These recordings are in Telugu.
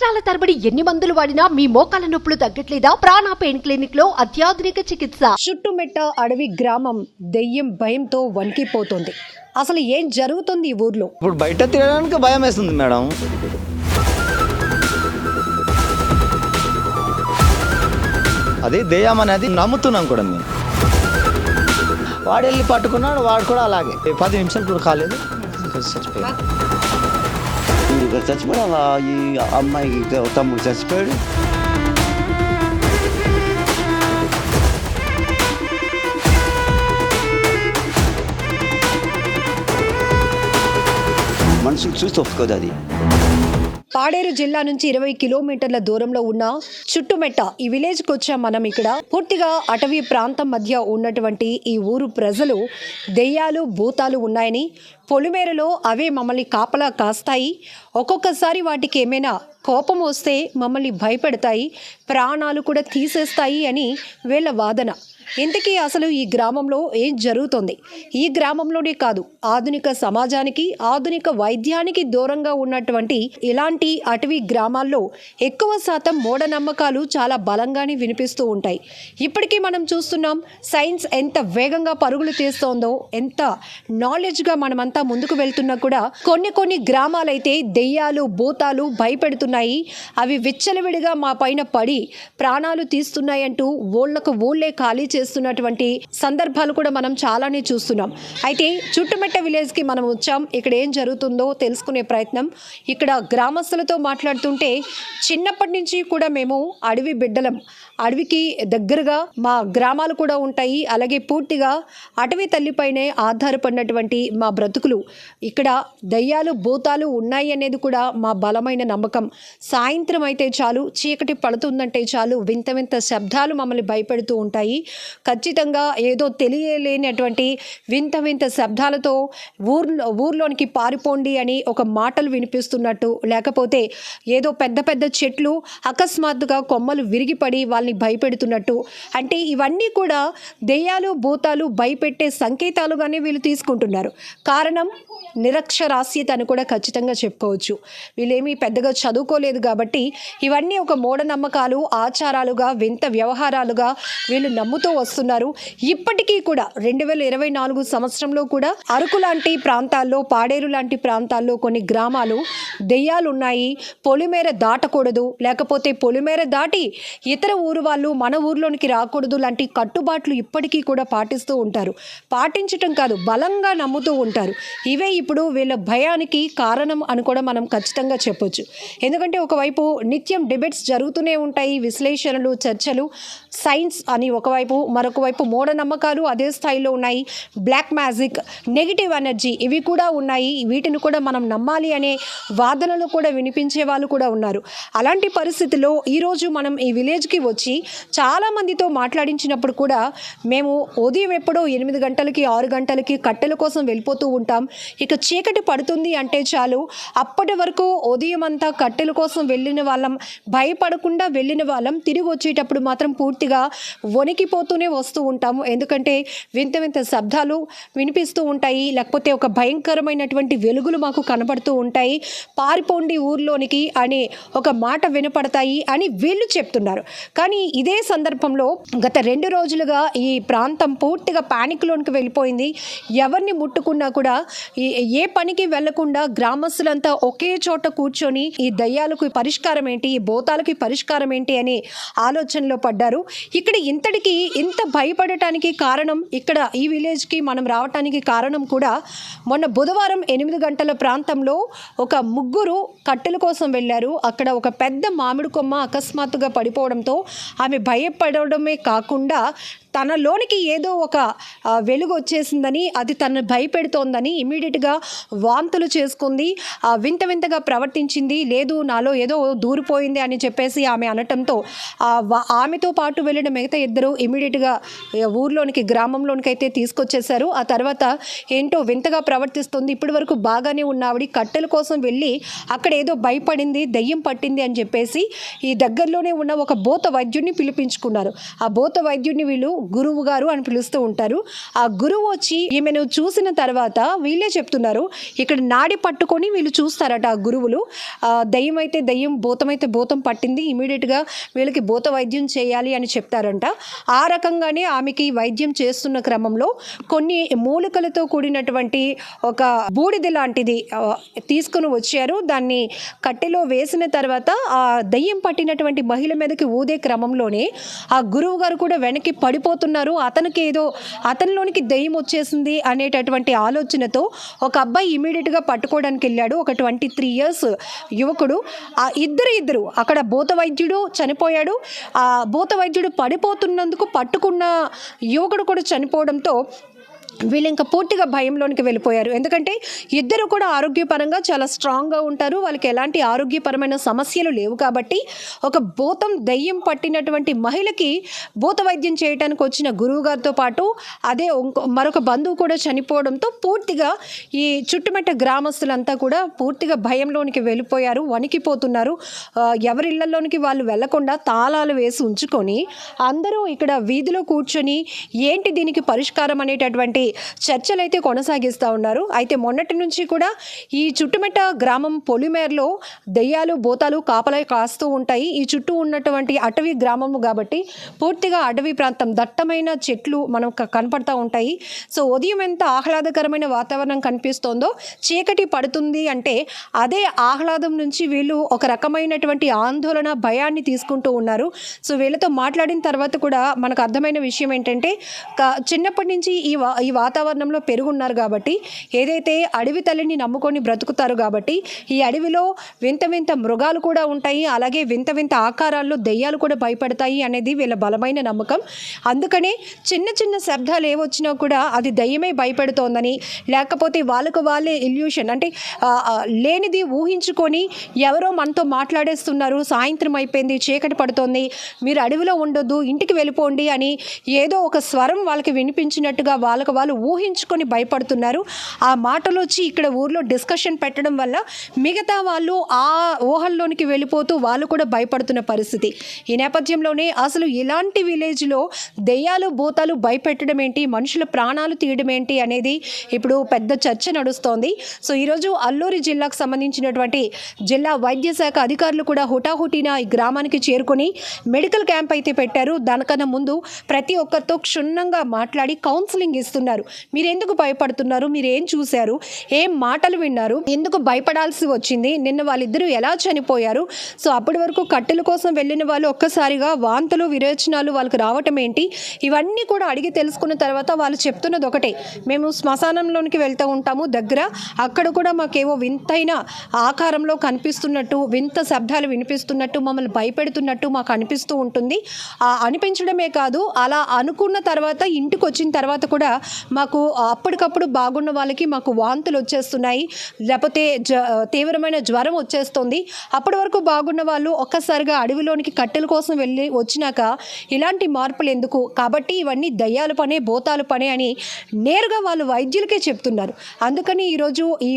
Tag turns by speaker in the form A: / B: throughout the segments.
A: సంవత్సరాల తరబడి ఎన్ని మందులు వాడినా మీ మోకాల నొప్పులు తగ్గట్లేదా? ప్రాణ పెయిన్ క్లినిక్లో అత్యాధునిక చికిత్స.
B: చుట్టుమెట్ట అడవి గ్రామం దెయ్యం భయంతో వణికిపోతోంది. అసలు ఏం జరుగుతుంది ఈ ఊర్లో?
C: ఇప్పుడు బయట తిరగడానికి భయం వేస్తుంది మేడం. అదే దెయ్యం అనేది నమ్ముతున్నాం కూడా మేము. వాడు వెళ్ళి పట్టుకున్నాడు వాడు కూడా అలాగే. పది నిమిషాలు కూడా కాలేదు. చచ్చిపోయాడు
D: ఇంకా చచ్చిపోయాడు ఆ ఈ అమ్మాయికి తమ్ముడు చచ్చిపోయాడు మనుషులు చూస్తే ఒప్పుకోదు అది
B: పాడేరు జిల్లా నుంచి ఇరవై కిలోమీటర్ల దూరంలో ఉన్న చుట్టుమెట్ట ఈ విలేజ్కి వచ్చాం మనం ఇక్కడ. పూర్తిగా అటవీ ప్రాంతం మధ్య ఉన్నటువంటి ఈ ఊరు ప్రజలు దెయ్యాలు భూతాలు ఉన్నాయని పొలిమేరలో అవే మమ్మల్ని కాపలా కాస్తాయి. ఒక్కొక్కసారి వాటికి ఏమైనా కోపం వస్తే మమ్మల్ని భయపెడతాయి ప్రాణాలు కూడా తీసేస్తాయి అని వీళ్ళ వాదన. ఇంతకీ అసలు ఈ గ్రామంలో ఏం జరుగుతుంది? ఈ గ్రామంలోనే కాదు ఆధునిక సమాజానికి ఆధునిక వైద్యానికి దూరంగా ఉన్నటువంటి ఇలాంటి అటవీ గ్రామాల్లో ఎక్కువ శాతం మూఢనమ్మకాలు చాలా బలంగానే వినిపిస్తూ ఉంటాయి. ఇప్పటికీ మనం చూస్తున్నాం సైన్స్ ఎంత వేగంగా పరుగులు తీస్తోందో ఎంత నాలెడ్జ్గా మనమంతా ముందుకు వెళ్తున్నా కూడా కొన్ని కొన్ని గ్రామాలైతే దెయ్యాలు భూతాలు భయపెడుతున్నాయి అవి విచ్చలవిడిగా మా పైన పడి ప్రాణాలు తీస్తున్నాయంటూ ఊళ్ళకు ఊళ్ళే ఖాళీ చేస్తున్నటువంటి సందర్భాలు కూడా మనం చాలానే చూస్తున్నాం. అయితే చుట్టుమెట్ట విలేజ్కి మనం వచ్చాం. ఇక్కడ ఏం జరుగుతుందో తెలుసుకునే ప్రయత్నం. ఇక్కడ గ్రామస్తులతో మాట్లాడుతుంటే చిన్నప్పటి నుంచి కూడా మేము అడవి బిడ్డలం. అడవికి దగ్గరగా మా గ్రామాలు కూడా ఉంటాయి. అలాగే పూర్తిగా అటవీ తల్లిపైనే ఆధారపడినటువంటి మా బ్రతుకులు. ఇక్కడ దయ్యాలు భూతాలు ఉన్నాయి అనేది కూడా మా బలమైన నమ్మకం. సాయంత్రం అయితే చాలు చీకటి పడుతుందంటే చాలు వింత వింత శబ్దాలు మమ్మల్ని భయపెడుతూ ఉంటాయి. ఖచ్చితంగా ఏదో తెలియలేనటువంటి వింత వింత శబ్దాలతో ఊర్లో ఊర్లోనికి పారిపోండి అని ఒక మాటలు వినిపిస్తున్నట్టు లేకపోతే ఏదో పెద్ద పెద్ద చెట్లు అకస్మాత్తుగా కొమ్మలు విరిగిపడి వాళ్ళని భయపెడుతున్నట్టు. అంటే ఇవన్నీ కూడా దెయ్యాలు భూతాలు భయపెట్టే సంకేతాలుగానే వీళ్ళు తీసుకుంటున్నారు. కారణం నిరక్షరాస్యత అని కూడా ఖచ్చితంగా చెప్పుకోవచ్చు. వీళ్ళేమీ పెద్దగా చదువు చదువుకోలేదు కాబట్టి ఇవన్నీ ఒక మూఢనమ్మకాలు ఆచారాలుగా వింత వ్యవహారాలుగా వీళ్ళు నమ్ముతూ వస్తున్నారు. ఇప్పటికీ కూడా రెండు వేల ఇరవై నాలుగు సంవత్సరంలో కూడా అరకు లాంటి ప్రాంతాల్లో పాడేరు లాంటి ప్రాంతాల్లో కొన్ని గ్రామాలు దెయ్యాలు ఉన్నాయి పొలిమేర దాటకూడదు. లేకపోతే పొలిమేర దాటి ఇతర ఊరు వాళ్ళు మన ఊర్లోనికి రాకూడదు లాంటి కట్టుబాట్లు ఇప్పటికీ కూడా పాటిస్తూ ఉంటారు. పాటించటం కాదు బలంగా నమ్ముతూ ఉంటారు. ఇవే ఇప్పుడు వీళ్ళ భయానికి కారణం అని కూడా మనం ఖచ్చితంగా చెప్పొచ్చు. ఎందుకంటే ఒకవైపు నిత్యం డిబేట్స్ జరుగుతూనే ఉంటాయి విశ్లేషణలు చర్చలు సైన్స్ అని ఒకవైపు మరొక వైపు మూఢనమ్మకాలు అదే స్థాయిలో ఉన్నాయి బ్లాక్ మ్యాజిక్ నెగిటివ్ ఎనర్జీ ఇవి కూడా ఉన్నాయి. వీటిని కూడా మనం నమ్మాలి అనే వాదనలు కూడా వినిపించే వాళ్ళు కూడా ఉన్నారు. అలాంటి పరిస్థితిలో ఈరోజు మనం ఈ విలేజ్కి వచ్చి చాలామందితో మాట్లాడించినప్పుడు కూడా మేము ఉదయం ఎప్పుడో ఎనిమిది గంటలకి ఆరు గంటలకి కట్టెల కోసం వెళ్ళిపోతూ ఉంటాం. ఇక చీకటి పడుతుంది అంటే చాలు. అప్పటి వరకు ఉదయం అంతా కట్టెలు కోసం వెళ్ళిన వాళ్ళం భయపడకుండా వెళ్ళిన వాళ్ళం తిరిగి వచ్చేటప్పుడు మాత్రం పూర్తిగా వణికిపోతూనే వస్తూ ఉంటాము. ఎందుకంటే వింత వింత శబ్దాలు వినిపిస్తూ ఉంటాయి లేకపోతే ఒక భయంకరమైనటువంటి వెలుగులు మాకు కనబడుతూ ఉంటాయి. పారిపోండి ఊర్లోనికి అనే ఒక మాట వినపడతాయి అని వీళ్ళు చెప్తున్నారు. కానీ ఇదే సందర్భంలో గత రెండు రోజులుగా ఈ ప్రాంతం పూర్తిగా ప్యానిక్లోనికి వెళ్ళిపోయింది. ఎవరిని ముట్టుకున్నా కూడా ఏ పనికి వెళ్ళకుండా గ్రామస్తులంతా ఒకే చోట కూర్చొని ఈ దయ్యాలకు పరిష్కారం ఏంటి? ఈ భూతాలకి పరిష్కారం ఏంటి? అని ఆలోచనలో పడ్డారు. ఇక్కడ ఇంతటికి ఇంత భయపడటానికి కారణం ఇక్కడ ఈ విలేజ్కి మనం రావటానికి కారణం కూడా మొన్న బుధవారం ఎనిమిది గంటల ప్రాంతంలో ఒక ముగ్గురు కట్టెల కోసం వెళ్ళారు. అక్కడ ఒక పెద్ద మామిడి కొమ్మ అకస్మాత్తుగా పడిపోవడంతో ఆమె భయపడడమే కాకుండా తనలోనికి ఏదో ఒక వెలుగు వచ్చేసిందని అది తనను భయపెడుతోందని ఇమీడియట్గా వాంతులు చేసుకుంది. ఆ, వింత వింతగా ప్రవర్తించింది. లేదు నాలో ఏదో దూరిపోయింది అని చెప్పేసి ఆమె అనటంతో ఆమెతో పాటు వెళ్ళిన మిగతా ఇద్దరు ఇమీడియట్గా ఊర్లోనికి గ్రామంలోనికి అయితే తీసుకొచ్చేశారు. ఆ తర్వాత ఏంటో వింతగా ప్రవర్తిస్తుంది. ఇప్పటి వరకు బాగానే ఉన్నావిడి కట్టెల కోసం వెళ్ళి అక్కడ ఏదో భయపడింది దయ్యం పట్టింది అని చెప్పేసి ఈ దగ్గరలోనే ఉన్న ఒక భూత వైద్యుడిని పిలిపించుకున్నారు. ఆ భూత వైద్యుడిని వీళ్ళు గురువు గారు అని పిలుస్తూ ఉంటారు. ఆ గురువు వచ్చి ఈమెను చూసిన తర్వాత వీళ్ళే చెప్తున్నారు ఇక్కడ నాడి పట్టుకొని వీళ్ళు చూస్తారట ఆ గురువులు. దయ్యం అయితే దయ్యం భూతమైతే అయితే భూతం పట్టింది ఇమీడియట్గా వీళ్ళకి భూత వైద్యం చేయాలి అని చెప్తారంట. ఆ రకంగానే ఆమెకి వైద్యం చేస్తున్న క్రమంలో కొన్ని మూలికలతో కూడినటువంటి ఒక బూడిద లాంటిది తీసుకుని వచ్చారు. దాన్ని కట్టెలో వేసిన తర్వాత ఆ దయ్యం పట్టినటువంటి మహిళ మీదకి ఊదే క్రమంలోనే ఆ గురువు గారు కూడా వెనక్కి పడిపో పోతున్నారు అతనికి ఏదో అతనిలోనికి దయ్యం వచ్చేసింది అనేటటువంటి ఆలోచనతో ఒక అబ్బాయి ఇమీడియట్గా పట్టుకోవడానికి వెళ్ళాడు. ఒక ట్వంటీ త్రీ ఇయర్స్ యువకుడు. ఆ ఇద్దరు ఇద్దరు అక్కడ భూత వైద్యుడు చనిపోయాడు. ఆ భూత వైద్యుడు పడిపోతున్నందుకు పట్టుకున్న యువకుడు కూడా చనిపోవడంతో వీళ్ళు ఇంకా పూర్తిగా భయంలోనికి వెళ్ళిపోయారు. ఎందుకంటే ఇద్దరు కూడా ఆరోగ్యపరంగా చాలా స్ట్రాంగ్గా ఉంటారు. వాళ్ళకి ఎలాంటి ఆరోగ్యపరమైన సమస్యలు లేవు కాబట్టి ఒక భూతం దయ్యం పట్టినటువంటి మహిళకి భూత వైద్యం చేయడానికి వచ్చిన గురువు గారితో పాటు అదే మరొక బంధువు కూడా చనిపోవడంతో పూర్తిగా ఈ చుట్టుమెట్ట గ్రామస్తులంతా కూడా పూర్తిగా భయంలోనికి వెళ్ళిపోయారు వణికిపోతున్నారు. ఎవరిళ్ళలోనికి వాళ్ళు వెళ్ళకుండా తాళాలు వేసి ఉంచుకొని అందరూ ఇక్కడ వీధిలో కూర్చొని ఏంటి దీనికి పరిష్కారం అనేటటువంటి చర్చలైతే కొనసాగిస్తూ ఉన్నారు. అయితే మొన్నటి నుంచి కూడా ఈ చుట్టుమెట్ట గ్రామం పొలిమేర్లో దెయ్యాలు బోతాలు కాపలా కాస్తూ ఉంటాయి. ఈ చుట్టూ ఉన్నటువంటి అటవీ గ్రామము కాబట్టి పూర్తిగా అటవీ ప్రాంతం దట్టమైన చెట్లు మనకు కనపడతా ఉంటాయి. సో ఉదయం ఎంత ఆహ్లాదకరమైన వాతావరణం కనిపిస్తోందో చీకటి పడుతుంది అంటే అదే ఆహ్లాదం నుంచి వీళ్ళు ఒక రకమైనటువంటి ఆందోళన భయాన్ని తీసుకుంటూ ఉన్నారు. సో వీళ్ళతో మాట్లాడిన తర్వాత కూడా మనకు అర్థమైన విషయం ఏంటంటే చిన్నప్పటి నుంచి ఈ ఈ వాతావరణంలో పెరుగున్నారు కాబట్టి ఏదైతే అడవి తల్లిని నమ్ముకొని బ్రతుకుతారు కాబట్టి ఈ అడవిలో వింత వింత మృగాలు కూడా ఉంటాయి. అలాగే వింత వింత ఆకారాల్లో దెయ్యాలు కూడా భయపడతాయి అనేది వీళ్ళ బలమైన నమ్మకం. అందుకనే చిన్న చిన్న శబ్దాలు ఏవొచ్చినా కూడా అది దయ్యమే భయపెడుతోందని లేకపోతే వాళ్ళకు వాళ్ళే ఇల్యూషన్ అంటే లేనిది ఊహించుకొని ఎవరో మనతో మాట్లాడేస్తున్నారు. సాయంత్రం అయిపోయింది చీకటి పడుతోంది. మీరు అడవిలో ఉండొద్దు ఇంటికి వెళ్ళిపోండి అని ఏదో ఒక స్వరం వాళ్ళకి వినిపించినట్టుగా వాళ్ళకు వాళ్ళు ఊహించుకొని భయపడుతున్నారు. ఆ మాటలు వచ్చి ఇక్కడ ఊర్లో డిస్కషన్ పెట్టడం వల్ల మిగతా వాళ్ళు ఆ ఊహల్లోనికి వెళ్ళిపోతూ వాళ్ళు కూడా భయపడుతున్న పరిస్థితి. ఈ నేపథ్యంలోనే అసలు ఇలాంటి విలేజ్లో దెయ్యాలు భూతాలు భయపెట్టడం ఏంటి? మనుషుల ప్రాణాలు తీయడం ఏంటి? అనేది ఇప్పుడు పెద్ద చర్చ నడుస్తోంది. సో ఈరోజు అల్లూరి జిల్లాకు సంబంధించినటువంటి జిల్లా వైద్య శాఖ అధికారులు కూడా హుటాహుటిన ఈ గ్రామానికి చేరుకొని మెడికల్ క్యాంప్ అయితే పెట్టారు. దానికన్నా ముందు ప్రతి ఒక్కరితో క్షుణ్ణంగా మాట్లాడి కౌన్సిలింగ్ ఇస్తున్నారు. మీరు ఎందుకు భయపడుతున్నారు? మీరు ఏం చూశారు? ఏం మాటలు విన్నారు? ఎందుకు భయపడాల్సి వచ్చింది? నిన్న వాళ్ళిద్దరూ ఎలా చనిపోయారు? సో అప్పటి వరకు కట్టెల కోసం వెళ్ళిన వాళ్ళు ఒక్కసారిగా వాంతులు విరేచనాలు వాళ్ళకి రావటం ఏంటి? ఇవన్నీ కూడా అడిగి తెలుసుకున్న తర్వాత వాళ్ళు చెప్తున్నది ఒకటే. మేము శ్మశానంలోనికి వెళ్తూ ఉంటాము దగ్గర. అక్కడ కూడా మాకేవో వింతైన ఆకారంలో కనిపిస్తున్నట్టు వింత శబ్దాలు వినిపిస్తున్నట్టు మమ్మల్ని భయపెడుతున్నట్టు మాకు అనిపిస్తూ ఉంటుంది. అనిపించడమే కాదు అలా అనుకున్న తర్వాత ఇంటికి వచ్చిన తర్వాత కూడా మాకు అప్పటికప్పుడు బాగున్న వాళ్ళకి మాకు వాంతులు వచ్చేస్తున్నాయి. లేకపోతే తీవ్రమైన జ్వరం వచ్చేస్తుంది. అప్పటి వరకు బాగున్న వాళ్ళు ఒక్కసారిగా అడవిలోనికి కట్టెల కోసం వెళ్ళి వచ్చినాక ఇలాంటి మార్పులు ఎందుకు? కాబట్టి ఇవన్నీ దయ్యాల పనే భూతాలు పనే అని నేరుగా వాళ్ళు వైద్యులకే చెప్తున్నారు. అందుకని ఈరోజు ఈ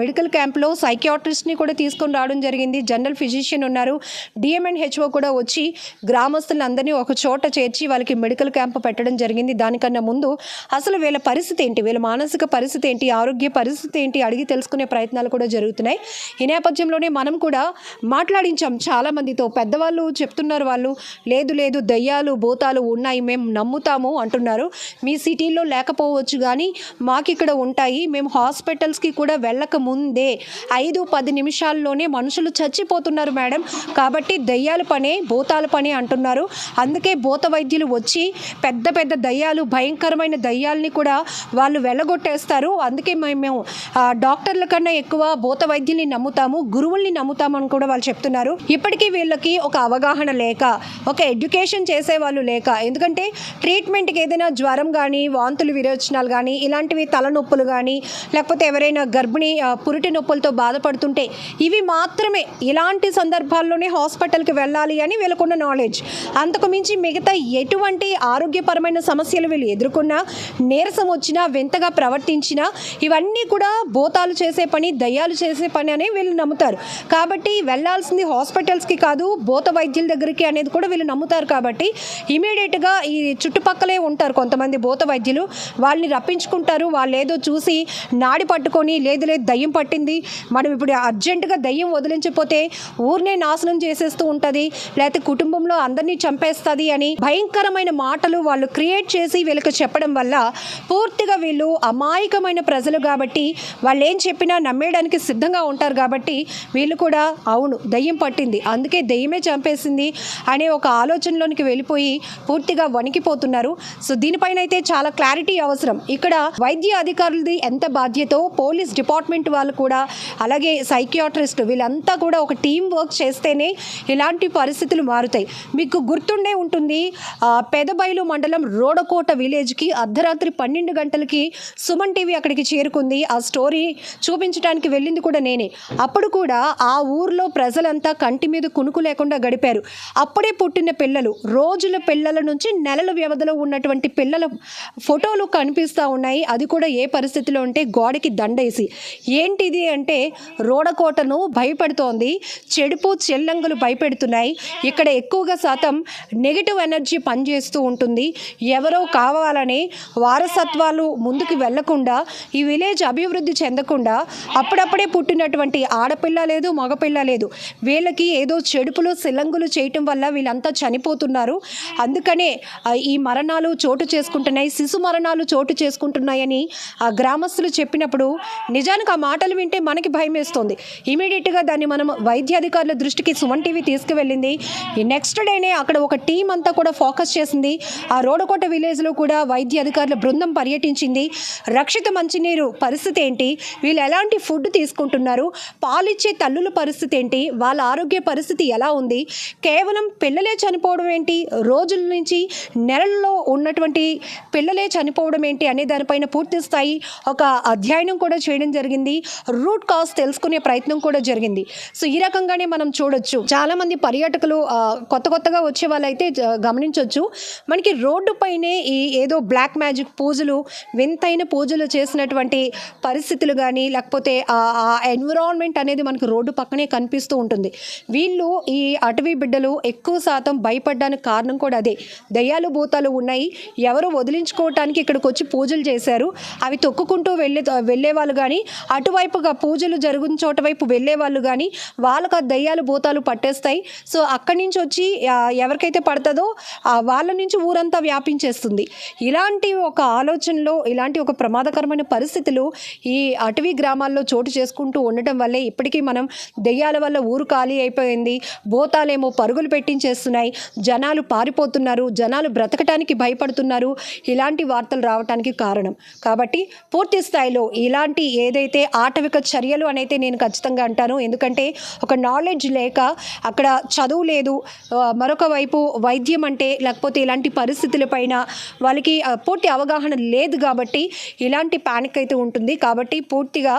B: మెడికల్ క్యాంప్లో సైకియాట్రిస్ట్ని కూడా తీసుకొని రావడం జరిగింది. జనరల్ ఫిజిషియన్ ఉన్నారు. డిఎంఎన్ హెచ్ఓ కూడా వచ్చి గ్రామస్తులందరినీ ఒక చోట చేర్చి వాళ్ళకి మెడికల్ క్యాంప్ పెట్టడం జరిగింది. దానికన్నా ముందు అసలు వీళ్ళ పరిస్థితి ఏంటి? వీళ్ళ మానసిక పరిస్థితి ఏంటి? ఆరోగ్య పరిస్థితి ఏంటి? అడిగి తెలుసుకునే ప్రయత్నాలు కూడా జరుగుతున్నాయి. ఈ నేపథ్యంలోనే మనం కూడా మాట్లాడించాం చాలామందితో. పెద్దవాళ్ళు చెప్తున్నారు వాళ్ళు లేదు లేదు దయ్యాలు భూతాలు ఉన్నాయి మేము నమ్ముతాము అంటున్నారు. మీ సిటీలో లేకపోవచ్చు కానీ మాకు ఇక్కడ ఉంటాయి. మేము హాస్పిటల్స్కి కూడా వెళ్ళక ముందే ఐదు పది నిమిషాల్లోనే మనుషులు చచ్చిపోతున్నారు మేడం. కాబట్టి దయ్యాల పనే భూతాల పనే అంటున్నారు. అందుకే భూత వైద్యులు వచ్చి పెద్ద పెద్ద దయ్యాలు భయంకరమైన దయ్యాలని కూడా వాళ్ళు వెళ్ళగొట్టేస్తారు. అందుకే మేము మేము డాక్టర్ల కన్నా ఎక్కువ భూత వైద్యుల్ని నమ్ముతాము గురువుల్ని నమ్ముతామని కూడా వాళ్ళు చెప్తున్నారు. ఇప్పటికీ వీళ్ళకి ఒక అవగాహన లేక ఒక ఎడ్యుకేషన్ చేసే వాళ్ళు లేక ఎందుకంటే ట్రీట్మెంట్కి ఏదైనా జ్వరం కానీ వాంతులు విరోచనాలు కానీ ఇలాంటివి తలనొప్పులు కానీ లేకపోతే ఎవరైనా గర్భిణీ పురిటి నొప్పులతో బాధపడుతుంటే ఇవి మాత్రమే ఇలాంటి సందర్భాల్లోనే హాస్పిటల్కి వెళ్ళాలి అని వీళ్ళకున్న నాలెడ్జ్. అంతకు మించి మిగతా ఎటువంటి ఆరోగ్యపరమైన సమస్యలు వీళ్ళు ఎదుర్కొన్నా నేర నీరసం వచ్చినా వింతగా ప్రవర్తించినా ఇవన్నీ కూడా భూతాలు చేసే పని దయ్యాలు చేసే పని అని వీళ్ళు నమ్ముతారు. కాబట్టి వెళ్ళాల్సింది హాస్పిటల్స్కి కాదు భూత వైద్యుల దగ్గరికి అనేది కూడా వీళ్ళు నమ్ముతారు కాబట్టి ఇమీడియట్గా ఈ చుట్టుపక్కలే ఉంటారు కొంతమంది భూత వైద్యులు. వాళ్ళని రప్పించుకుంటారు వాళ్ళు ఏదో చూసి నాడి పట్టుకొని లేదు లేదు దయ్యం పట్టింది మనం ఇప్పుడు అర్జెంటుగా దయ్యం వదిలించకపోతే ఊరినే నాశనం చేసేస్తూ ఉంటుంది లేకపోతే కుటుంబంలో అందరినీ చంపేస్తుంది అని భయంకరమైన మాటలు వాళ్ళు క్రియేట్ చేసి వీళ్ళకి చెప్పడం వల్ల పూర్తిగా వీళ్ళు అమాయకమైన ప్రజలు కాబట్టి వాళ్ళు ఏం చెప్పినా నమ్మేయడానికి సిద్ధంగా ఉంటారు కాబట్టి వీళ్ళు కూడా అవును దయ్యం పట్టింది. అందుకే దయ్యమే చంపేసింది అనే ఒక ఆలోచనలోనికి వెళ్ళిపోయి పూర్తిగా వణికిపోతున్నారు. సో దీనిపైన అయితే చాలా క్లారిటీ అవసరం. ఇక్కడ వైద్య అధికారులది ఎంత బాధ్యతో పోలీస్ డిపార్ట్మెంట్ వాళ్ళు కూడా అలాగే సైకియాట్రిస్ట్ వీళ్ళంతా కూడా ఒక టీం వర్క్ చేస్తేనే ఇలాంటి పరిస్థితులు మారుతాయి. మీకు గుర్తుండే ఉంటుంది పెదబైలు మండలం రోడకోట విలేజ్కి అర్ధరాత్రి పన్నెండు గంటలకి సుమన్ టీవీ అక్కడికి చేరుకుంది. ఆ స్టోరీ చూపించడానికి వెళ్ళింది కూడా నేనే. అప్పుడు కూడా ఆ ఊర్లో ప్రజలంతా కంటి మీద కునుకు లేకుండా గడిపారు. అప్పుడే పుట్టిన పిల్లలు రోజుల పిల్లల నుంచి నెలల వ్యవధిలో ఉన్నటువంటి పిల్లల ఫోటోలు కనిపిస్తూ ఉన్నాయి. అది కూడా ఏ పరిస్థితిలో ఉంటే గోడకి దండేసి. ఏంటిది అంటే రోడకోటను భయపెడుతోంది. చెడుపు చెల్లంగులు భయపెడుతున్నాయి. ఇక్కడ ఎక్కువగా శాతం నెగిటివ్ ఎనర్జీ పనిచేస్తూ ఉంటుంది. ఎవరో కావాలని వారసత్వాలు ముందుకు వెళ్ళకుండా ఈ విలేజ్ అభివృద్ధి చెందకుండా అప్పుడప్పుడే పుట్టినటువంటి ఆడపిల్ల లేదు మగపిల్ల లేదు. వీళ్ళకి ఏదో చెడుపులు సిలంగులు చేయటం వల్ల వీళ్ళంతా చనిపోతున్నారు. అందుకనే ఈ మరణాలు చోటు చేసుకుంటున్నాయి శిశు మరణాలు చోటు చేసుకుంటున్నాయని ఆ గ్రామస్తులు చెప్పినప్పుడు నిజానికి ఆ మాటలు వింటే మనకి భయం వేస్తుంది ఇమీడియట్గా దాన్ని మనం వైద్యాధికారుల దృష్టికి సుమన్ టీవీ తీసుకువెళ్ళింది. నెక్స్ట్ డేనే అక్కడ ఒక టీం అంతా కూడా ఫోకస్ చేసింది. ఆ రోడకోట విలేజ్లో కూడా వైద్య అధికారుల బృందం పర్యటించింది. రక్షిత మంచినీరు పరిస్థితి ఏంటి? వీళ్ళు ఎలాంటి ఫుడ్ తీసుకుంటున్నారు? పాలిచ్చే తల్లుల పరిస్థితి ఏంటి? వాళ్ళ ఆరోగ్య పరిస్థితి ఎలా ఉంది? కేవలం పిల్లలే చనిపోవడం ఏంటి? రోజుల నుంచి నెలల్లో ఉన్నటువంటి పిల్లలే చనిపోవడం ఏంటి అనే దానిపైన పూర్తి స్థాయి ఒక అధ్యయనం కూడా చేయడం జరిగింది. రూట్ కాజ్ తెలుసుకునే ప్రయత్నం కూడా జరిగింది. సో ఈ రకంగానే మనం చూడొచ్చు. చాలా మంది పర్యాటకులు కొత్త కొత్తగా వచ్చే వాళ్ళైతే గమనించవచ్చు మనకి రోడ్డు పైనే ఈ ఏదో బ్లాక్ మ్యాజిక్ పూజలు వింతైన పూజలు చేసినటువంటి పరిస్థితులు కానీ లేకపోతే ఆ ఎన్విరాన్మెంట్ అనేది మనకు రోడ్డు పక్కనే కనిపిస్తూ ఉంటుంది. వీళ్ళు ఈ అటవీ బిడ్డలు ఎక్కువ శాతం భయపడడానికి కారణం కూడా అదే. దయ్యాలు భూతాలు ఉన్నాయి. ఎవరు వదిలించుకోవటానికి ఇక్కడికి వచ్చి పూజలు చేశారు. అవి తొక్కుకుంటూ వెళ్ళే వెళ్ళేవాళ్ళు కానీ అటువైపుగా పూజలు జరుగుతున్న చోట వైపు వెళ్ళేవాళ్ళు కానీ వాళ్ళకు ఆ దయ్యాలు భూతాలు పట్టేస్తాయి. సో అక్కడి నుంచి వచ్చి ఎవరికైతే పడుతుందో వాళ్ళ నుంచి ఊరంతా వ్యాపించేస్తుంది. ఇలాంటి ఒక ఆలోచనలో ఇలాంటి ఒక ప్రమాదకరమైన పరిస్థితులు ఈ అటవీ గ్రామాల్లో చోటు చేసుకుంటూ ఉండటం వల్లే ఇప్పటికీ మనం దెయ్యాల వల్ల ఊరు ఖాళీ అయిపోయింది. భూతాలేమో పరుగులు పెట్టించేస్తున్నాయి. జనాలు పారిపోతున్నారు. జనాలు బ్రతకటానికి భయపడుతున్నారు. ఇలాంటి వార్తలు రావడానికి కారణం. కాబట్టి పూర్తి స్థాయిలో ఇలాంటి ఏదైతే ఆటవిక చర్యలు అనైతే నేను ఖచ్చితంగా అంటాను. ఎందుకంటే ఒక నాలెడ్జ్ లేక అక్కడ చదువు లేదు. మరొక వైపు వైద్యం అంటే లేకపోతే ఇలాంటి పరిస్థితులపైన వాళ్ళకి పూర్తి అవగాహన లేదు కాబట్టి ఇలాంటి ప్యానిక్ అయితే ఉంటుంది. కాబట్టి పూర్తిగా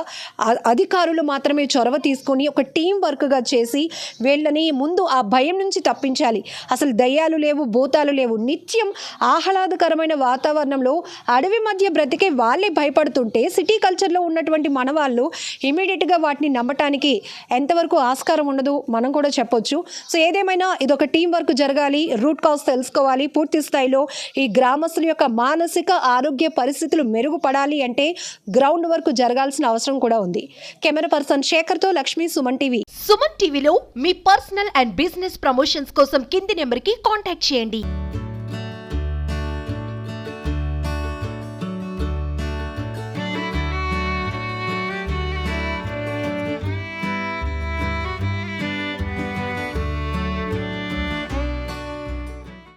B: అధికారులు మాత్రమే చొరవ తీసుకొని ఒక టీం వర్క్గా చేసి వీళ్ళని ముందు ఆ భయం నుంచి తప్పించాలి. అసలు దయ్యాలు లేవు భూతాలు లేవు. నిత్యం ఆహ్లాదకరమైన వాతావరణంలో అడవి మధ్య బ్రతికే వాళ్ళే భయపడుతుంటే సిటీ కల్చర్లో ఉన్నటువంటి మన వాళ్ళు ఇమీడియట్గా వాటిని నమ్మటానికి ఎంతవరకు ఆస్కారం ఉండదు మనం కూడా చెప్పొచ్చు. సో ఏదేమైనా ఇది ఒక టీం వర్క్ జరగాలి రూట్ కాజ్ తెలుసుకోవాలి. పూర్తి స్థాయిలో ఈ గ్రామస్తుల యొక్క మానసిక ఆరోగ్య పరిస్థితులు మెరుగుపడాలి అంటే గ్రౌండ్ వర్క్ జరగాల్సిన అవసరం కూడా ఉంది. కెమెరా పర్సన్ శేఖర్తో లక్ష్మి సుమన్ టీవీ.
A: సుమన్ టీవీలో మీ పర్సనల్ అండ్ బిజినెస్ ప్రమోషన్స్ కోసం కింది నెంబర్కి కాంటాక్ట్ చేయండి.